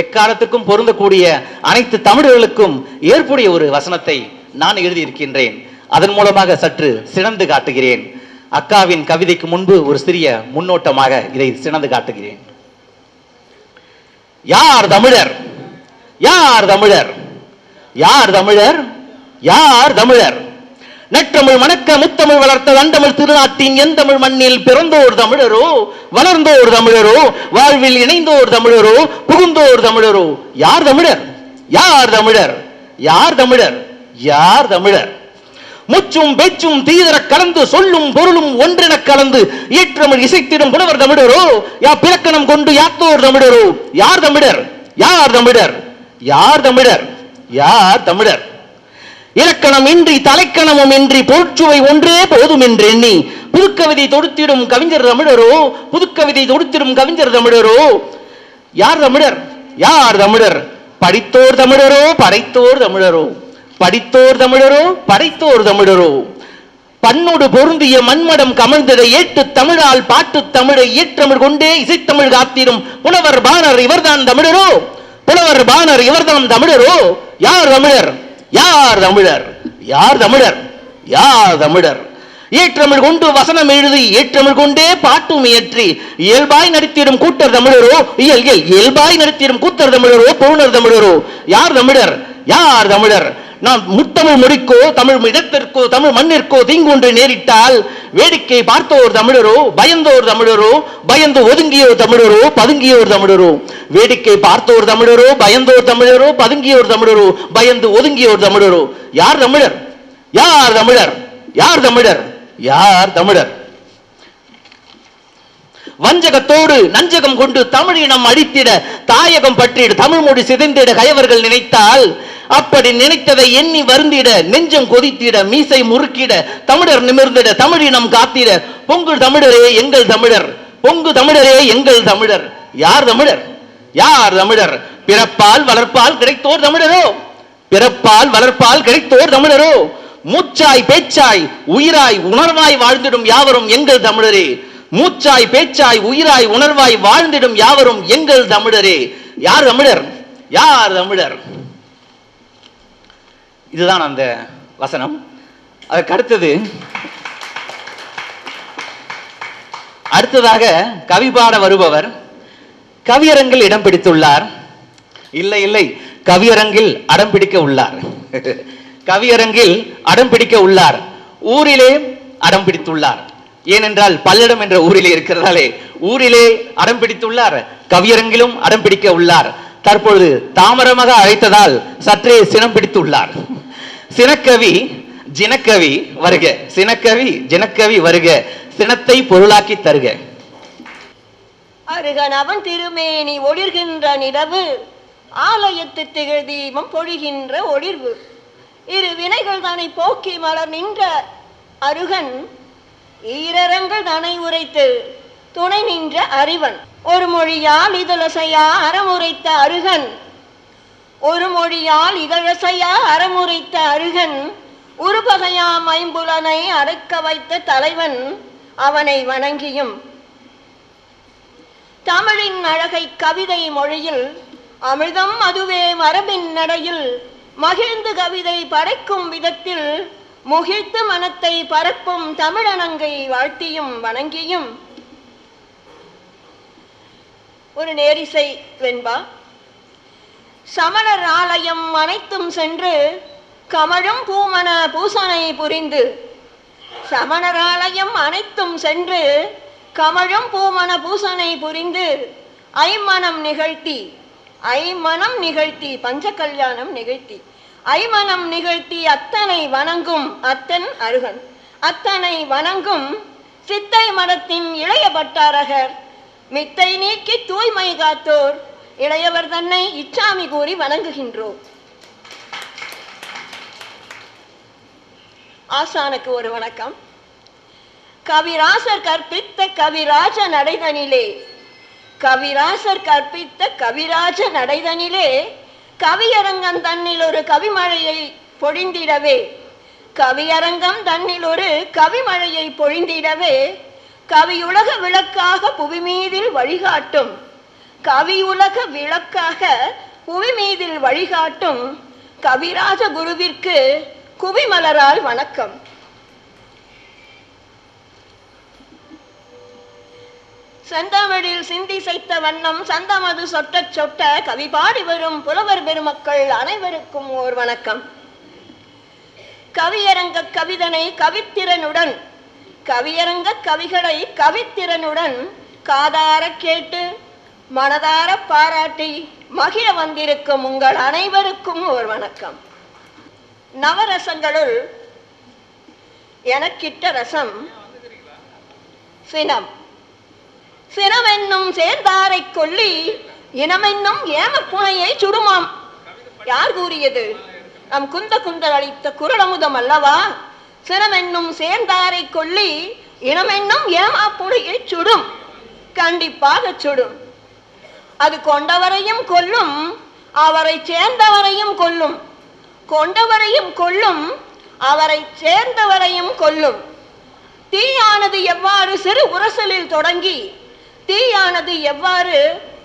எக்காலத்துக்கும் பொருந்தக்கூடிய அனைத்து தமிழர்களுக்கும் ஏற்புடைய ஒரு வசனத்தை நான் எழுதியிருக்கின்றேன். அதன் மூலமாக சற்று சிறந்து காட்டுகிறேன். அக்காவின் கவிதைக்கு முன்பு ஒரு சிறிய முன்னோட்டமாக இதை சிறந்து காட்டுகிறேன். யார் தமிழர்? யார் தமிழர்? யார் தமிழர்? யார் தமிழர்? நற்றமிழ் மணக்க முத்தமிழ் வளர்த்த தண்டமிழ் திருநாட்டின் எந்த தமிழ் மண்ணில் பிறந்தோர் தமிழரோ வளர்ந்தோர் தமிழரோ வாழ்வில் இணைந்தோர் தமிழரோ புகுந்தோர் தமிழரோ. யார் தமிழர்? யார் தமிழர்? யார் தமிழர்? யார் தமிழர்? முச்சும் பேச்சும் தீதர கலந்து சொல்லும் பொருளும் ஒன்றென கலந்து ஏற்றமிழ் இசைத்திடும் புலவர் தமிழரோ யா பிறக்கணம் கொண்டு யாத்தோர் தமிழரோ. யார் தமிழர்? யார் தமிழர்? யார் தமிழர்? யார் தமிழர்? இலக்கணம் இன்றி தலைக்கணமும் இன்றி பொருட்சுவை ஒன்றே போதும் என்று எண்ணி புதுக்கவிதை தொடுத்திடும் கவிஞர் தமிழரோ புதுக்கவிதை தொடுத்திடும் கவிஞர் தமிழரோ. யார் தமிழர்? யார் தமிழர்? படித்தோர் தமிழரோ படைத்தோர் தமிழரோ. படித்தோர் தமிழரோ படைத்தோர் தமிழரோ. பண்ணோடு பொருந்திய மண்மடம் கமழ்ந்ததை ஏட்டு தமிழால் பாட்டு தமிழை ஏற்றமிழ் கொண்டே இசைத்தமிழ் காத்திடும் புலவர் பாணர் இவர்தான் தமிழரோ. புலவர் பாணர் இவர்தான் தமிழரோ. யார் தமிழர்? யார் தமிழர்? யார் தமிழர்? யார் தமிழர்? ஏற்றமிழ் கொண்டு வசனம் எழுதி ஏற்றமிழ் கொண்டே பாட்டும் இயற்றி இயல்பாய் நடித்திடும் கூட்டர் தமிழரோ இயல் இயல்பாய் நடித்திடும் கூத்தர் தமிழரோ பொருணர் தமிழரோ யார் தமிழர்? யார் தமிழர்? நாம் முத்தமிழ் மொழிக்கோ தமிழ் இடத்திற்கோ தமிழ் மண்ணிற்கோ தீங்கொன்று நேரிட்டால் வேடிக்கை பார்த்தோர் தமிழரோ பயந்தோர் தமிழரோ பயந்து ஒதுங்கியோர் தமிழரோ பதுங்கியோர் தமிழரோ. வேடிக்கை பார்த்தோர் தமிழரோ பயந்தோர் தமிழரோ பதுங்கியோர் தமிழரோ பயந்து ஒதுங்கியோர் தமிழரோ. யார் தமிழர்? யார் தமிழர்? யார் தமிழர்? யார் தமிழர்? வஞ்சகத்தோடு நஞ்சகம் கொண்டு தமிழினம் அழித்திட தாயகம் பற்றிட தமிழ் மொழி சிதைந்திட கயவர்கள் நினைத்தால் அப்படி நினைத்ததை எண்ணி வருந்திட நெஞ்சம் கொதித்திட மீசை முறுக்கிட தமிழர் நிமிர்ந்திட தமிழினம் காத்திட பொங்கு தமிழரே எங்கள் தமிழர் பொங்கு தமிழரே எங்கள் தமிழர். யார் தமிழர்? யார் தமிழர்? பிறப்பால் வளர்ப்பால் கிடைத்தோர் தமிழரோ? பிறப்பால் வளர்ப்பால் கிடைத்தோர் தமிழரோ? மூச்சாய் பேச்சாய் உயிராய் உணர்வாய் வாழ்ந்திடும் யாவரும் எங்கள் தமிழரே. மூச்சாய் பேச்சாய் உயிராய் உணர்வாய் வாழ்ந்திடும் யாவரும் எங்கள் தமிழரே. யார் தமிழர்? யார் தமிழர்? இதுதான் அந்த வசனம். அதற்கு அடுத்தது அடுத்ததாக கவி பாட வருபவர் கவியரங்கில் இடம் பிடித்துள்ளார். இல்லை இல்லை கவியரங்கில் அடம் பிடிக்க உள்ளார். கவியரங்கில் அடம் பிடிக்க உள்ளார். ஊரிலே அடம் பிடித்துள்ளார். ஏனென்றால் பல்லடம் என்ற ஊரிலே இருக்கிறதாலே ஊரிலே அடம் பிடித்துள்ளார் கவியரங்கிலும் அடம் பிடிக்க உள்ளார். தற்பொழுது தாமரமாக அழைத்ததால் சற்றே சினம் பிடித்துள்ளார். சினக்கவி ஜினக்கவி வருக. சினக்கவி ஜினக்கவி வருக. சினத்தை பொருளாக்கி தருக. அருகன் அவன் திருமேனி ஒளிர்கின்ற நிலவு ஆலயத்து திகழ் தீபம் பொழிகின்ற ஒளிர்வு. இரு வினைகள் தன்னை போக்கி மலர் நின்ற அருகன் ஈரரங்கள் தனை உரைத்து துணை நின்ற அறிவன். ஒரு மொழியால் இதழசையா அறமுரைத்த அருகன் ஒரு மொழியால் இதழசையா அறமுறைத்த அருகன் உருபகையாம் ஐம்புலனை அடக்க வைத்த தலைவன் அவனை வணங்கியும். தமிழின் அழகை கவிதை மொழியில் அமிர்தம் அதுவே மரபின் நடையில் மகிழ்ந்து கவிதை படைக்கும் விதத்தில் முகிழ்த்து மனத்தை பரப்பும் தமிழனங்கை வாழ்த்தியும் வணங்கியும். ஒரு நேரிசை வெண்பா. சமணர் ஆலயம் அனைத்தும் சென்று கமழும் பூமண பூசனை புரிந்து. சமணர் ஆலயம் அனைத்தும் சென்று கமழும் பூமண பூசனை புரிந்து ஐமனம் நிகழ்த்தி ஐமனம் நிகழ்த்தி பஞ்ச கல்யாணம் நிகழ்த்தி. ஐமனம் நிகழ்த்தி அத்தனை வணங்கும் அத்தன் அருகன். அத்தனை வணங்கும் சித்தை மடத்தின் இளைய பட்டாரகர். மித்தை நீக்கி தூய்மை காத்தோர். இளையவர் தன்னை இச்சாமி கூறி வணங்குகின்றோம் ஆசானுக்கு ஒரு வணக்கம். கவிராசர் கற்பித்த கவிராஜ நடைதனிலே கவிராசர் கற்பித்த கவிராஜ நடைதனிலே கவியரங்கம் தன்னில் ஒரு கவிமழையை பொழிந்திடவே கவியரங்கம் தன்னில் ஒரு கவிமழையை பொழிந்திடவே கவியுலக விளக்காக புவிமீதில் வழிகாட்டும் கவியுலக விளக்காக புவிமீதில் வழிகாட்டும் கவிராஜ குருவிற்கு குவிமலரால் வணக்கம். செந்தமிழில் சிந்திசைத்த வண்ணம் சந்தமது சொட்ட சொட்ட கவி பாடி வரும் புலவர் பெருமக்கள் அனைவருக்கும் ஓர் வணக்கம். கவியரங்க கவிதனை கவித்திறனுடன் கவியரங்க கவிகளை கவித்திறனுடன் காதார கேட்டு மனதார பாராட்டி மகிழ வந்திருக்கும் உங்கள் அனைவருக்கும் ஒரு வணக்கம். நவரசங்களுள் எனக்கிட்ட ரசம் சினம். சினமென்னும் சேர்ந்தாரை கொல்லி இனமென்னும் ஏமப்புனையை சுடுமாம். யார் கூறியது? நம் குந்த குந்தர் அளித்த குரலமுதம் அல்லவா? சினமென்னும் சேர்ந்தாரை கொல்லி இனமென்னும் ஏமாப்புனையை சுடும். கண்டிப்பாக சுடும். அது கொண்டவரையும் கொல்லும் அவரை சேர்ந்தவரையும் கொல்லும். கொண்டவரையும் கொல்லும் அவரை சேர்ந்தவரையும் கொல்லும். தீயானது எவ்வாறு சிறு உரசலில் தொடங்கி தீயானது எவ்வாறு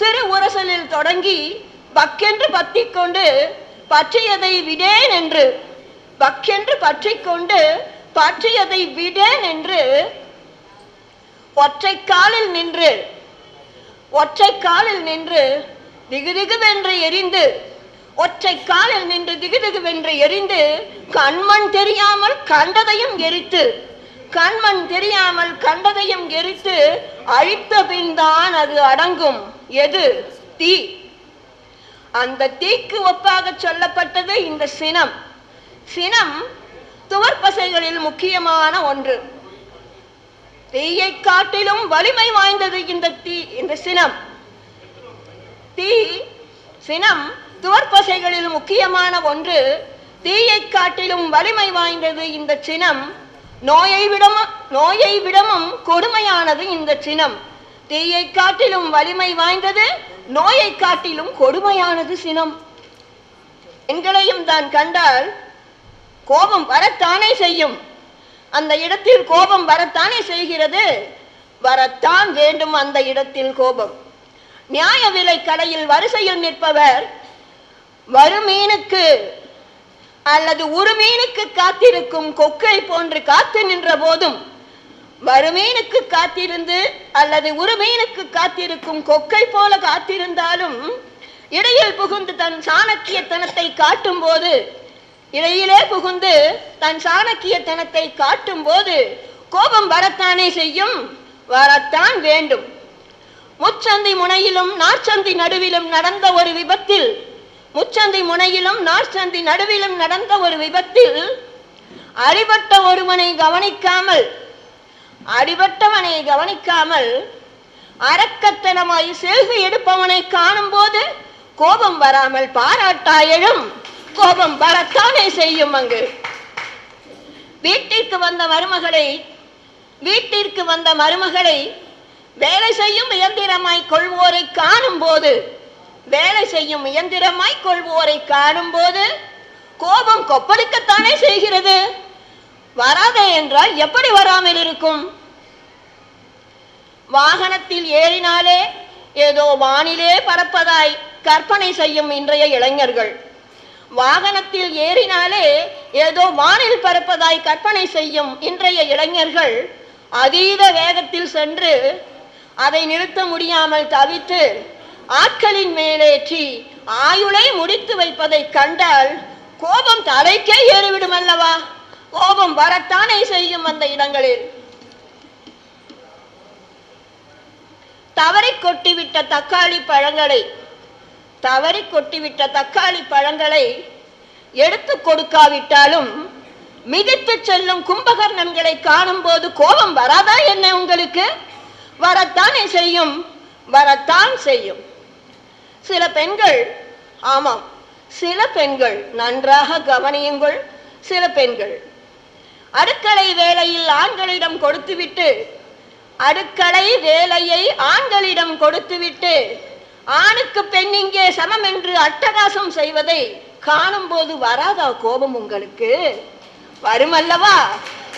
சிறு உரசலில் தொடங்கி பக்கென்று பற்றிக்கொண்டு பற்றியதை விடேன் என்று பக்கென்று பற்றிக்கொண்டு பற்றியதை விடேன் என்று ஒற்றை காலில் நின்று ஒற்றை காலில் நின்று திகுதிகுவென்று எரிந்து ஒற்றை காலில் நின்று திகுதிகுவென்று எரிந்து கண்மண் தெரியாமல் கண்டதையும் எரித்து கண்மண் தெரியாமல் கண்டதையும் எரித்து அழித்த பின்தான் அது அடங்கும். எது? தீ. அந்த தீக்கு ஒப்பாக சொல்லப்பட்டது இந்த சினம். சினம் துவர்பசைகளில் முக்கியமான ஒன்று. தீயை காட்டிலும் வலிமை வாய்ந்தது இந்த தீ இந்த சினம். தீ சினம் துவர்பசைகளில் முக்கியமான ஒன்று. தீயை காட்டிலும் வலிமை வாய்ந்தது இந்த சினம். நோயை விடமும் நோயை விடமும் கொடுமையானது இந்த சினம். தீயை காட்டிலும் வலிமை வாய்ந்தது நோயை காட்டிலும் கொடுமையானது சினம். எங்களையும் தான் கண்டால் கோபம் வரத்தானே செய்யும். அந்த இடத்தில் கோபம் வரத்தானே செய்கிறது? வரத்தான் வேண்டும் அந்த இடத்தில் கோபம். நியாய விலை கடையில் வரிசையில் நிற்பவர் வருமீனுக்கு அல்லது உருமீனுக்கு காத்திருக்கும் கொக்கை போன்று காத்து நின்ற போதும் வருமீனுக்கு காத்திருந்து அல்லது உருமீனுக்கு காத்திருக்கும் கொக்கை போல காத்திருந்தாலும் இடையில் புகுந்து தன் சாணக்கியத்தனத்தை காட்டும் போது இடையிலே புகுந்து தன் சாணக்கியத்தனத்தை காட்டும் போது கோபம் வரத்தானே செய்யும்? வரத்தான் வேண்டும். முச்சந்தி முனையிலும் நாற்சந்தி நடுவிலும் நடந்த ஒரு விபத்தில் முச்சந்தி முனையிலும் நாற்சந்தி நடுவிலும் நடந்த ஒரு விபத்தில் அடிபட்ட ஒருவனை கவனிக்காமல் அடிபட்டவனை கவனிக்காமல் அரக்கத்தனமாய் செல்வி எடுப்பவனை காணும் போது கோபம் வராமல் பாராட்டாயழும் கோபம் வரத்தானே செய்யும் அங்கு. வீட்டிற்கு வந்த மருமகளை வீட்டிற்கு வந்த மருமகளை வேலை செய்யும் இயந்திரமாய் கொள்வோரை காணும் போது வேலை செய்யும் இயந்திரமாய் கொள்வோரை காணும் போது கோபம் கொப்பளிக்கத்தானே செய்கிறது? வராதே என்றால் எப்படி வராமல் இருக்கும்? வாகனத்தில் ஏறினாலே ஏதோ வானிலே பறப்பதாய் கற்பனை செய்யும் இன்றைய இளைஞர்கள். வாகனத்தில் ஏறினாலே ஏதோ வானில் பறப்பதாய் கற்பனை செய்யும் இன்றைய இளைஞர்கள் அதீத வேகத்தில் சென்று அதை நிறுத்த முடியாமல் தவித்து ஆட்களின் மேலேற்றி ஆயுளை முடித்து வைப்பதை கண்டால் கோபம் தலைக்கே ஏறிவிடும் அல்லவா? கோபம் வரத்தானே செய்யும் அந்த இடங்களில். தவறி கொட்டிவிட்ட தக்காளி பழங்களை தவறி கொட்டிவிட்ட தக்காளி பழங்களை எடுத்து கொடுக்காவிட்டாலும் மிதித்து செல்லும் கும்பகர்ணன்களை காணும் போது கோபம் வராதா என்ன உங்களுக்கு? வரத்தானே செய்யும் வரத்தான் செய்யும். சில பெண்கள் ஆமாம் சில பெண்கள் நன்றாக கவனியுங்கள் சில பெண்கள். அடுக்களை வேலையில் ஆண்களிடம் கொடுத்துவிட்டு அடுக்களை வேலையை ஆண்களிடம் கொடுத்துவிட்டு ஆணுக்கு பெண் இங்கே சமம் என்று அட்டகாசம் செய்வதை காணும் போது வராதா கோபம் உங்களுக்கு? வரும் அல்லவா?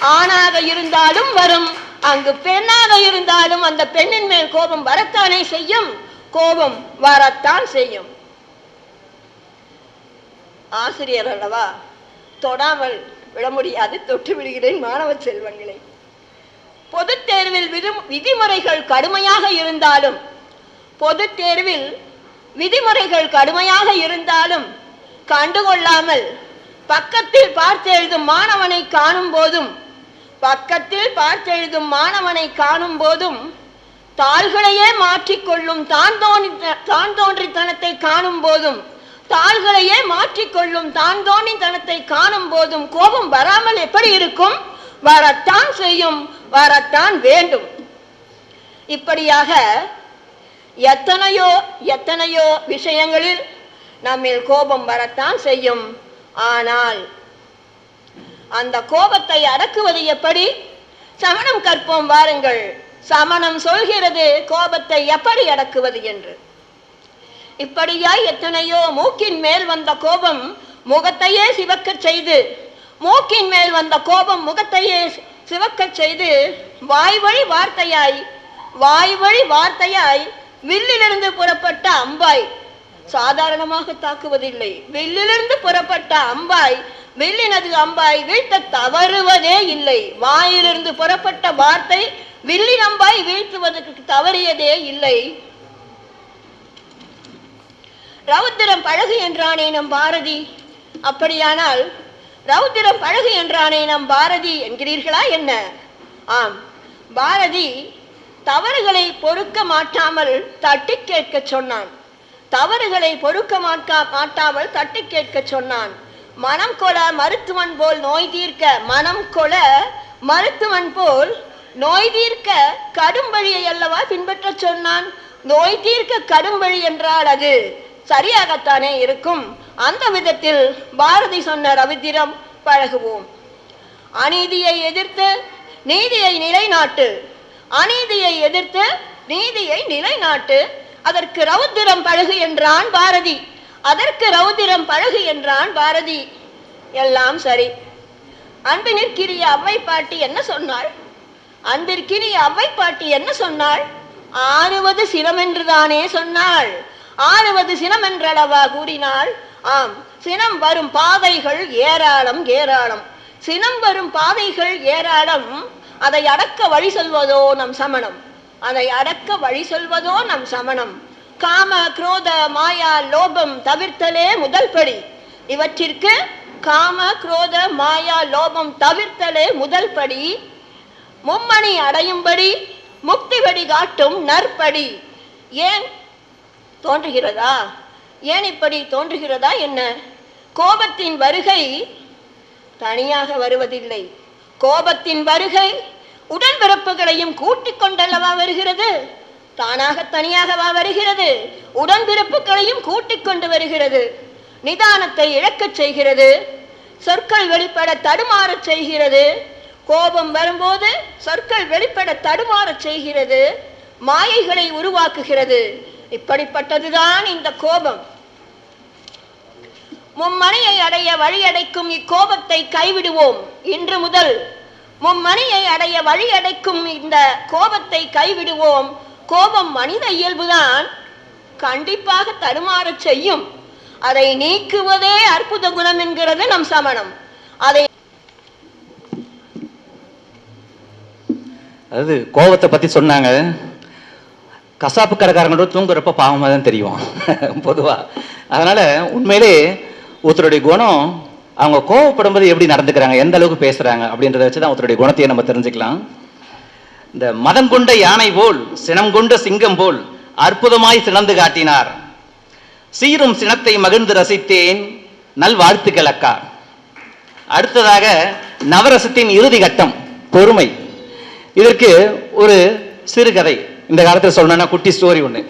ஆணாக இருந்தாலும் வரும். அங்கு பெண்ணாக இருந்தாலும் அந்த பெண்ணின் மேல் கோபம் வரத்தானே செய்யும்? கோபம் வரத்தான் செய்யும். ஆசிரியர் அல்லவா? தொடாமல் விட முடியாது. தொட்டு விடுகிறேன் மாணவ செல்வங்களை. பொதுத் தேர்வில் விதி- விதிமுறைகள் கடுமையாக இருந்தாலும் பொது தேர்வில் விதிமுறைகள் கடுமையாக இருந்தாலும் கண்டுகொள்ளாமல் பக்கத்தில் பார்த்தெழுதும் மாணவனை காணும் போதும் பக்கத்தில் பார்த்தெழுதும் மாணவனை காணும் போதும் தாள்களையே மாற்றிக்கொள்ளும் தான் தோன்றி தான் தோன்றித்தனத்தை காணும் போதும் தாள்களையே மாற்றிக்கொள்ளும் தான் தோன்றித்தனத்தை காணும் போதும் கோபம் வராமல் எப்படி இருக்கும்? வரத்தான் செய்யும் வரத்தான் வேண்டும். இப்படியாக எத்தனையோ எத்தனையோ விஷயங்களில் நம்மில் கோபம் வரத்தான் செய்யும். ஆனால் அந்த கோபத்தை அடக்குவது எப்படி? சமணம் கற்போம் வாருங்கள். சமணம் சொல்கிறது கோபத்தை எப்படி அடக்குவது என்று. இப்படியாய் எத்தனையோ மூக்கின் மேல் வந்த கோபம் முகத்தையே சிவக்கச் செய்து மூக்கின் மேல் வந்த கோபம் முகத்தையே சி- சிவக்கச் செய்து வாய்வழி வார்த்தையாய் வாய்வழி வார்த்தையாய் வில்லிலிருந்து புறப்பட்ட அம்பாய். சாதாரணமாக தாக்குவதில்லை. வில்லிலிருந்து புறப்பட்ட அம்பாய் வெள்ளினது அம்பாய் வீழ்த்த தவறுவதே இல்லை. வாயிலிருந்து புறப்பட்ட வார்த்தை வில்லின் அம்பாய் வீழ்த்துவதற்கு தவறியதே இல்லை. ரவுத்திரம் பழகு என்றானே நம் பாரதி? அப்படியானால் ரவுத்திரம் பழகு என்றானே நம் பாரதி என்கிறீர்களா என்ன? ஆம் பாரதி தவறுகளை பொறுக்க மாட்டாமல் தட்டி கேட்க சொன்னான். தவறுகளை பொறுக்க மாட்டா மாட்டாமல் தட்டி கேட்க சொன்னான். மனம் கொல மருத்துவன் போல் நோய் தீர்க்க மனம் கொல மருத்துவன் போல் நோய் தீர்க்க கடும் வழியை அல்லவா பின்பற்றச் சொன்னான்? நோய் தீர்க்க கடும் வழி என்றால் அது சரியாகத்தானே இருக்கும். அந்த விதத்தில் பாரதி சொன்ன ரவித்திரம் பழகுவோம். அநீதியை எதிர்த்து நீதியை நிலைநாட்டு அநீதியை எதிர்த்து நீதியை நிலைநாட்டு அதற்கு ரௌத்திரம் பழகு என்றான் பாரதி. அதற்கு ரௌத்திரம் பழகு என்றான் பாரதி. எல்லாம் சரி. அன்பினிற்கிரிய அவ்வை பாட்டி என்ன சொன்னாள்? அன்பிற்கிரிய அவ்வை பாட்டி என்ன சொன்னாள்? ஆறுவது சினம் என்றுதானே சொன்னாள். ஆறுவது சினம் என்றளவா கூறினாள்? ஆம் சினம் வரும் பாதைகள் ஏராளம் ஏராளம். சினம் வரும் பாதைகள் ஏராளம். அதை அடக்க வழி சொல்வதோ நம் சமணம். அதை அடக்க வழி சொல்வதோ நம் சமணம். காம குரோத மாயா லோபம் தவிர்த்தலே முதல் படி. இவற்றிற்கு காம குரோத மாயா லோபம் தவிர்த்தலே முதல் படி. மும்மணி அடையும்படி முக்தி வழி காட்டும் நற்படி. ஏன் தோன்றுகிறதா? ஏன் இப்படி தோன்றுகிறதா என்ன? கோபத்தின் வருகை தனியாக வருவதில்லை. கோபத்தின் வருகை உடன்பிறப்புகளையும் கூட்டிக் கொண்டல்லவா வருகிறது? தானாக தனியாகவா வருகிறது? உடன்பிறப்புகளையும் கூட்டிக் கொண்டு வருகிறது. நிதானத்தை இழக்கச் செய்கிறது. சொற்கள் வெளிப்பட தடுமாறச் செய்கிறது. கோபம் வரும்போது சொற்கள் வெளிப்பட தடுமாறச் செய்கிறது. மாயைகளை உருவாக்குகிறது. இப்படிப்பட்டதுதான் இந்த கோபம். மும்மணியை அடைய வழியடைக்கும் இக்கோபத்தை கைவிடுவோம். இன்று முதல் மும்மணியை அடைய வழியடைக்கும் இந்த கோபத்தை கைவிடுவோம். கோபம் மனித இயல்புதான். கண்டிப்பாக தடுமாறச் செய்யும். அதை நீக்குவதே அற்புத குணம் என்கிறது நம் சமணம். அதை அதாவது கோபத்தை பத்தி சொன்னாங்க. கசாப்பு கடைக்காரங்களோட தூங்குறப்ப பாவமாக தான் தெரியும். பொதுவா. அதனால உண்மையிலே ஒருத்தருடைய குணம் அவங்க கோவப்படும்போது எப்படி நடந்துக்கிறாங்க எந்த அளவுக்கு பேசுறாங்க அப்படின்றத வச்சு தான் ஒருத்தருடைய குணத்தையே நம்ம தெரிஞ்சுக்கலாம். இந்த மதம் கொண்ட யானை போல் சினம் கொண்ட சிங்கம் போல் அற்புதமாய் சினந்து காட்டினார். சீரும் சினத்தை மகிழ்ந்து ரசித்தேன் நல் வாழ்த்துக்கள் அக்கா. அடுத்ததாக நவரசத்தின் இறுதி கட்டம் பொறுமை. இதற்கு ஒரு சிறுகதை. இந்த காலத்தில் சொல்லணும்னா குட்டி ஸ்டோரி ஒன்று